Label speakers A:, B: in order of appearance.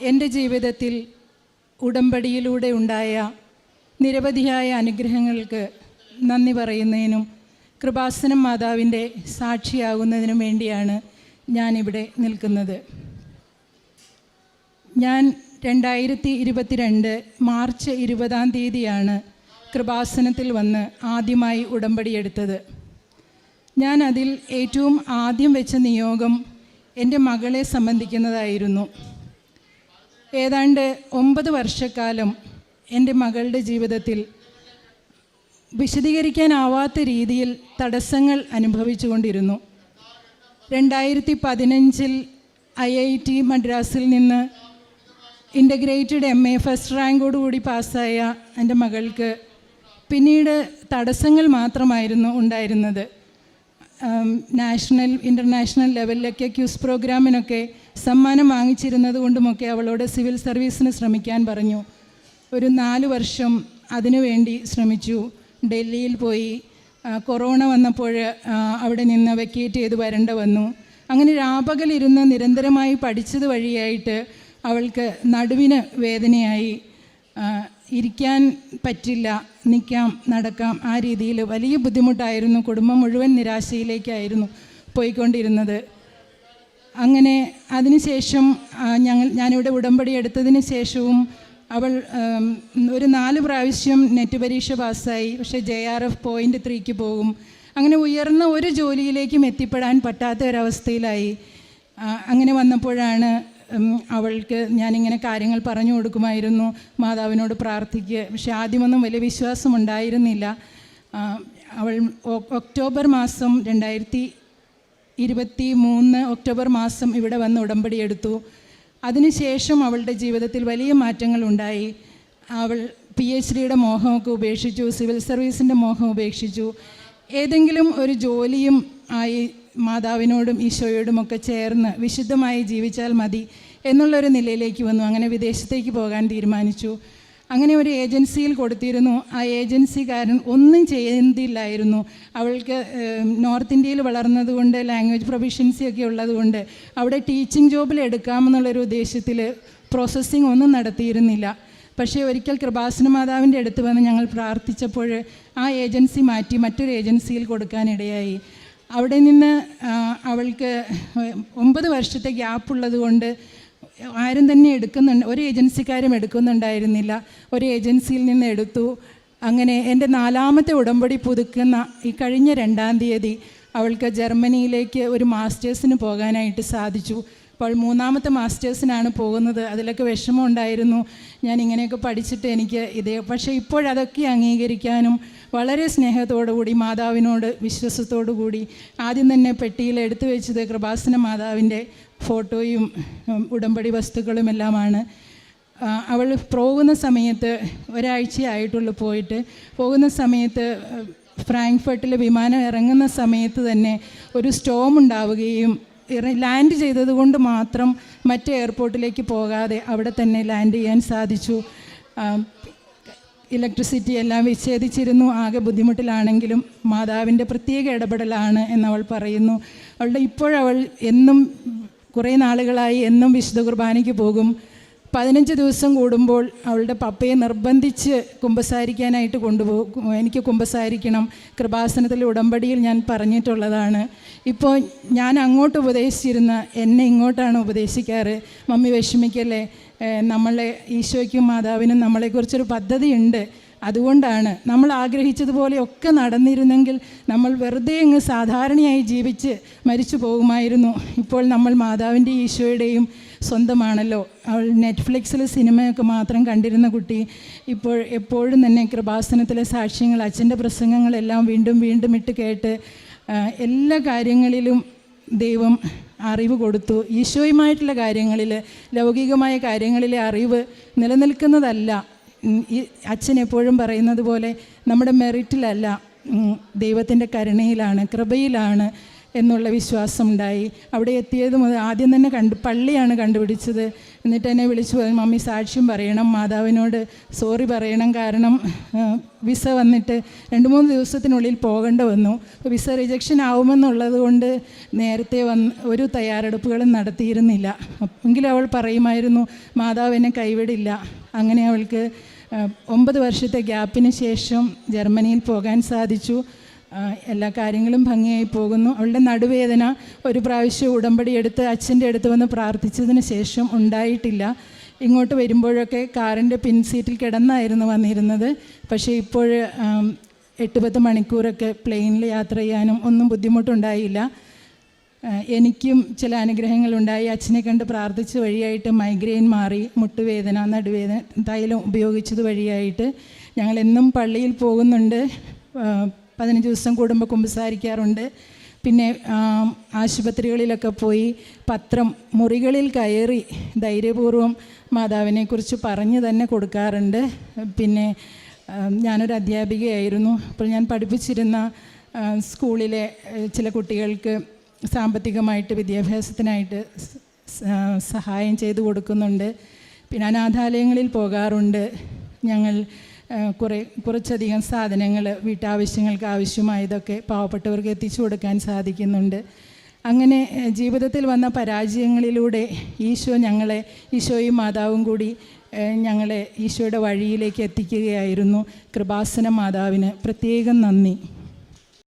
A: എന്റെ ജീവിതത്തിൽ ഉടമ്പടിയിലൂടെ ഉണ്ടായ നിരവധിയായ അനുഗ്രഹങ്ങൾക്ക് നന്ദി പറയുന്നതിനും കൃപാസനം മാതാവിന്റെ സാക്ഷിയാകുന്നതിനും വേണ്ടിയാണ് ഞാനിവിടെ നിൽക്കുന്നത്. ഞാൻ രണ്ടായിരത്തി ഇരുപത്തിരണ്ട് മാർച്ച് ഇരുപതാം തീയതിയാണ് കൃപാസനത്തിൽ വന്ന് ആദ്യമായി ഉടമ്പടിയെടുത്തത് ഞാൻ അതിൽ ഏറ്റവും ആദ്യം വെച്ച നിയോഗം എന്റെ മകളെ സംബന്ധിക്കുന്നതായിരുന്നു. ഏതാണ്ട് ഒമ്പത് വർഷക്കാലം എന്റെ മകളുടെ ജീവിതത്തിൽ വിശദീകരിക്കാനാവാത്ത രീതിയിൽ തടസ്സങ്ങൾ അനുഭവിച്ചുകൊണ്ടിരുന്നു. രണ്ടായിരത്തി പതിനഞ്ചിൽ ഐ ഐ ടി മദ്രാസിൽ നിന്ന് ഇന്റഗ്രേറ്റഡ് എം എ ഫസ്റ്റ് റാങ്കോടുകൂടി പാസ്സായ എന്റെ മകൾക്ക് പിന്നീട് തടസ്സങ്ങൾ മാത്രമായിരുന്നു ഉണ്ടായിരുന്നത്. നാഷണൽ ഇന്റർനാഷണൽ ലെവലിലൊക്കെ ക്യൂസ് പ്രോഗ്രാമിനൊക്കെ സമ്മാനം വാങ്ങിച്ചിരുന്നത് കൊണ്ടുമൊക്കെ അവളോട് സിവിൽ സർവീസിന് ശ്രമിക്കാൻ പറഞ്ഞു. ഒരു നാല് വർഷം അതിനുവേണ്ടി ശ്രമിച്ചു. ഡൽഹിയിൽ പോയി. കൊറോണ വന്നപ്പോൾ അവിടെ നിന്ന് വെക്കേറ്റ് ചെയ്ത് വരേണ്ട വന്നു. അങ്ങനെ രാപകലിരുന്ന് നിരന്തരമായി പഠിച്ചത് വഴിയായിട്ട് അവൾക്ക് നടുവിന് വേദനയായി. ഇരിക്കാൻ പറ്റില്ല നിൽക്കാം നടക്കാം ആ രീതിയിൽ വലിയ ബുദ്ധിമുട്ടായിരുന്നു കുടുംബം മുഴുവൻ നിരാശയിലേക്കായിരുന്നു പോയിക്കൊണ്ടിരുന്നത്. അങ്ങനെ അതിനുശേഷം ഞങ്ങൾ ഞാനിവിടെ ഉടമ്പടി എടുത്തതിന് ശേഷവും അവൾ ഒരു നാല് പ്രാവശ്യം നെറ്റ് പരീക്ഷ പാസ്സായി. പക്ഷേ ജെ ആർ എഫ് പോയിന്റ് ത്രീക്ക് പോകും. അങ്ങനെ ഉയർന്ന ഒരു ജോലിയിലേക്കും എത്തിപ്പെടാൻ പറ്റാത്ത ഒരവസ്ഥയിലായി അങ്ങനെ വന്നപ്പോഴാണ് അവൾക്ക് ഞാനിങ്ങനെ കാര്യങ്ങൾ പറഞ്ഞു കൊടുക്കുമായിരുന്നു. മാതാവിനോട് പ്രാർത്ഥിക്കുക. പക്ഷേ ആദ്യമൊന്നും വലിയ വിശ്വാസം ഉണ്ടായിരുന്നില്ല അവൾ ഒക്ടോബർ മാസം രണ്ടായിരത്തി ഇരുപത്തി മൂന്ന് ഒക്ടോബർ മാസം ഇവിടെ വന്ന് ഉടമ്പടി എടുത്തു. അതിനുശേഷം അവളുടെ ജീവിതത്തിൽ വലിയ മാറ്റങ്ങൾ ഉണ്ടായി. അവൾ പി എച്ച് ഡിയുടെ മോഹമൊക്കെ ഉപേക്ഷിച്ചു സിവിൽ സർവീസിന്റെ മോഹം ഉപേക്ഷിച്ചു. ഏതെങ്കിലും ഒരു ജോലിയും ആയി മാതാവിനോടും ഈശോയോടും ഒക്കെ ചേർന്ന് വിശുദ്ധമായി ജീവിച്ചാൽ മതി എന്നുള്ളൊരു നിലയിലേക്ക് വന്നു. അങ്ങനെ വിദേശത്തേക്ക് പോകാൻ തീരുമാനിച്ചു. അങ്ങനെ ഒരു ഏജൻസിയിൽ കൊടുത്തിരുന്നു. ആ ഏജൻസിക്കാരൻ ഒന്നും ചെയ്തില്ലായിരുന്നു അവൾക്ക് നോർത്ത് ഇന്ത്യയിൽ വളർന്നതുകൊണ്ട് ലാംഗ്വേജ് പ്രൊഫിഷ്യൻസി ഒക്കെ ഉള്ളതുകൊണ്ട് അവിടെ ടീച്ചിങ് ജോബിൽ എടുക്കാമെന്നുള്ളൊരു ഉദ്ദേശത്തിൽ പ്രോസസ്സിങ് ഒന്നും നടത്തിയിരുന്നില്ല. പക്ഷേ ഒരിക്കൽ കൃപാസന മാതാവിന്റെ അടുത്ത് വന്ന് ഞങ്ങൾ പ്രാർത്ഥിച്ചപ്പോൾ ആ ഏജൻസി മാറ്റി മറ്റൊരു ഏജൻസിയിൽ കൊടുക്കാനിടയായി. അവിടെ നിന്ന് അവൾക്ക് ഒമ്പത് വർഷത്തെ ഗ്യാപ്പുള്ളത് കൊണ്ട് ആരും തന്നെ എടുക്കുന്നുണ്ട് ഒരു ഏജൻസിക്കാരും എടുക്കുന്നുണ്ടായിരുന്നില്ല. ഒരു ഏജൻസിയിൽ നിന്ന് എടുത്തു. അങ്ങനെ എന്റെ നാലാമത്തെ ഉടമ്പടി പുതുക്കുന്ന ഈ കഴിഞ്ഞ രണ്ടാം തീയതി അവൾക്ക് ജർമ്മനിയിലേക്ക് ഒരു മാസ്റ്റേഴ്സിന് പോകാനായിട്ട് സാധിച്ചു. അപ്പോൾ മൂന്നാമത്തെ മാസ്റ്റേഴ്സിനാണ് പോകുന്നത്. അതിലൊക്കെ വിഷമം ഉണ്ടായിരുന്നു. ഞാൻ ഇങ്ങനെയൊക്കെ പഠിച്ചിട്ട് എനിക്ക് ഇതേ പക്ഷേ ഇപ്പോഴതൊക്കെ അംഗീകരിക്കാനും വളരെ സ്നേഹത്തോടുകൂടി മാതാവിനോട് വിശ്വസത്തോടു കൂടി ആദ്യം തന്നെ പെട്ടിയിൽ എടുത്തു വെച്ചത് കൃപാസന മാതാവിന്റെ ഫോട്ടോയും ഉടമ്പടി വസ്തുക്കളും എല്ലാമാണ് അവൾ പോകുന്ന സമയത്ത് ഒരാഴ്ചയായിട്ടുള്ളൂ പോയിട്ട്. പോകുന്ന സമയത്ത് ഫ്രാങ്ക്ഫർട്ടിൽ വിമാനം ഇറങ്ങുന്ന സമയത്ത് തന്നെ ഒരു സ്റ്റോം ഉണ്ടാവുകയും ലാൻഡ് ചെയ്തതുകൊണ്ട് മാത്രം മറ്റ് എയർപോർട്ടിലേക്ക് പോകാതെ അവിടെ തന്നെ ലാൻഡ് ചെയ്യാൻ സാധിച്ചു. ഇലക്ട്രിസിറ്റി എല്ലാം വിച്ഛേദിച്ചിരുന്നു. ആകെ ബുദ്ധിമുട്ടിലാണെങ്കിലും മാതാവിന്റെ പ്രത്യേക ഇടപെടലാണ് എന്നവൾ പറയുന്നു. അവളുടെ ഇപ്പോഴവൾ എന്നും കുറേ നാളുകളായി എന്നും വിശുദ്ധ കുർബാനയ്ക്ക് പോകും. പതിനഞ്ച് ദിവസം കൂടുമ്പോൾ അവളുടെ പപ്പയെ നിർബന്ധിച്ച് കുമ്പസാരിക്കാനായിട്ട് കൊണ്ടുപോകും എനിക്ക് കുമ്പസാരിക്കണം കൃപാസനത്തിലെ ഉടമ്പടിയിൽ ഞാൻ പറഞ്ഞിട്ടുള്ളതാണ്. ഇപ്പോൾ ഞാൻ അങ്ങോട്ട് ഉപദേശിച്ചിരുന്ന എന്നെ ഇങ്ങോട്ടാണ് ഉപദേശിക്കാറ്. മമ്മി വിഷമിക്കല്ലേ? നമ്മളെ ഈശോയ്ക്കും മാതാവിനും നമ്മളെക്കുറിച്ചൊരു പദ്ധതിയുണ്ട്. അതുകൊണ്ടാണ് നമ്മൾ ആഗ്രഹിച്ചതുപോലെയൊക്കെ നടന്നിരുന്നെങ്കിൽ നമ്മൾ വെറുതെ അങ്ങ് സാധാരണയായി ജീവിച്ച് മരിച്ചു പോകുമായിരുന്നു ഇപ്പോൾ നമ്മൾ മാതാവിന്റെ ഈശോയുടെയും സ്വന്തമാണല്ലോ. അവൾ നെറ്റ്ഫ്ലിക്സിൽ സിനിമയൊക്കെ മാത്രം കണ്ടിരുന്ന കുട്ടി ഇപ്പോൾ എപ്പോഴും തന്നെ കൃപാസനത്തിലെ സാക്ഷ്യങ്ങൾ അച്ഛന്റെ പ്രസംഗങ്ങളെല്ലാം വീണ്ടും വീണ്ടും ഇട്ട് കേട്ട് എല്ലാ കാര്യങ്ങളിലും ദൈവം അറിവ് കൊടുത്തു. ഈശോയുമായിട്ടുള്ള കാര്യങ്ങളിൽ ലൗകികമായ കാര്യങ്ങളിലെ അറിവ് നിലനിൽക്കുന്നതല്ല. ഈ അച്ഛൻ എപ്പോഴും പറയുന്നത് പോലെ നമ്മുടെ മെറിറ്റിലല്ല ദൈവത്തിന്റെ കരുണയിലാണ് കൃപയിലാണ്. എന്നുള്ള വിശ്വാസം ഉണ്ടായി അവിടെ എത്തിയത് മുതൽ ആദ്യം തന്നെ കണ്ട് പള്ളിയാണ് കണ്ടുപിടിച്ചത്. എന്നിട്ട് എന്നെ വിളിച്ചു മമ്മി സാക്ഷ്യം പറയണം മാതാവിനോട് സോറി പറയണം. കാരണം വിസ വന്നിട്ട് രണ്ട് മൂന്ന് ദിവസത്തിനുള്ളിൽ പോകേണ്ട വന്നു. അപ്പോൾ വിസ റിജക്ഷൻ ആവുമെന്നുള്ളത് കൊണ്ട് നേരത്തെ വന്ന് ഒരു തയ്യാറെടുപ്പുകളും നടത്തിയിരുന്നില്ല. എങ്കിലും അവൾ പറയുമായിരുന്നു മാതാവ് എന്നെ കൈവിടില്ല. അങ്ങനെ അവൾക്ക് ഒമ്പത് വർഷത്തെ ഗ്യാപ്പിന് ശേഷം ജർമ്മനിയിൽ പോകാൻ സാധിച്ചു. എല്ലാ കാര്യങ്ങളും ഭംഗിയായി പോകുന്നു. അവളുടെ നടുവേദന ഒരു പ്രാവശ്യം ഉടമ്പടി എടുത്ത് അച്ഛന്റെ അടുത്ത് വന്ന് പ്രാർത്ഥിച്ചതിന് ശേഷം ഉണ്ടായിട്ടില്ല. ഇങ്ങോട്ട് വരുമ്പോഴൊക്കെ കാറിന്റെ പിൻസീറ്റിൽ കിടന്നായിരുന്നു വന്നിരുന്നത്. പക്ഷേ ഇപ്പോൾ എട്ട് പത്ത് മണിക്കൂറൊക്കെ പ്ലെയിനിൽ യാത്ര ചെയ്യാനും ഒന്നും ബുദ്ധിമുട്ടുണ്ടായില്ല. എനിക്കും ചില അനുഗ്രഹങ്ങളുണ്ടായി. അച്ഛനെ കണ്ട് പ്രാർത്ഥിച്ച വഴിയായിട്ട് മൈഗ്രെയിൻ മാറി മുട്ടുവേദന നടുവേദന തൈലം ഉപയോഗിച്ചത് വഴിയായിട്ട് ഞങ്ങൾ എന്നും പള്ളിയിൽ പോകുന്നുണ്ട്. പതിനഞ്ച് ദിവസം കൂടുമ്പോൾ കുമ്പസാരിക്കാറുണ്ട്. പിന്നെ ആശുപത്രികളിലൊക്കെ പോയി പത്രം മുറികളിൽ കയറി ധൈര്യപൂർവം മാതാവിനെക്കുറിച്ച് പറഞ്ഞു തന്നെ കൊടുക്കാറുണ്ട്. പിന്നെ ഞാനൊരു അധ്യാപികയായിരുന്നു. അപ്പോൾ ഞാൻ പഠിപ്പിച്ചിരുന്ന സ്കൂളിലെ ചില കുട്ടികൾക്ക് സാമ്പത്തികമായിട്ട് വിദ്യാഭ്യാസത്തിനായിട്ട് സഹായം ചെയ്തു കൊടുക്കുന്നുണ്ട്. പിന്നെ അനാഥാലയങ്ങളിൽ പോകാറുണ്ട്. ഞങ്ങൾ കുറേ കുറച്ചധികം സാധനങ്ങൾ വീട്ടാവശ്യങ്ങൾക്ക് ആവശ്യമായതൊക്കെ പാവപ്പെട്ടവർക്ക് എത്തിച്ചു കൊടുക്കാൻ സാധിക്കുന്നുണ്ട്. അങ്ങനെ ജീവിതത്തിൽ വന്ന പരാജയങ്ങളിലൂടെ ഈശോ ഞങ്ങളെ ഈശോയും മാതാവും കൂടി ഞങ്ങളെ ഈശോയുടെ വഴിയിലേക്ക് എത്തിക്കുകയായിരുന്നു. കൃപാസന മാതാവിന് പ്രത്യേകം നന്ദി.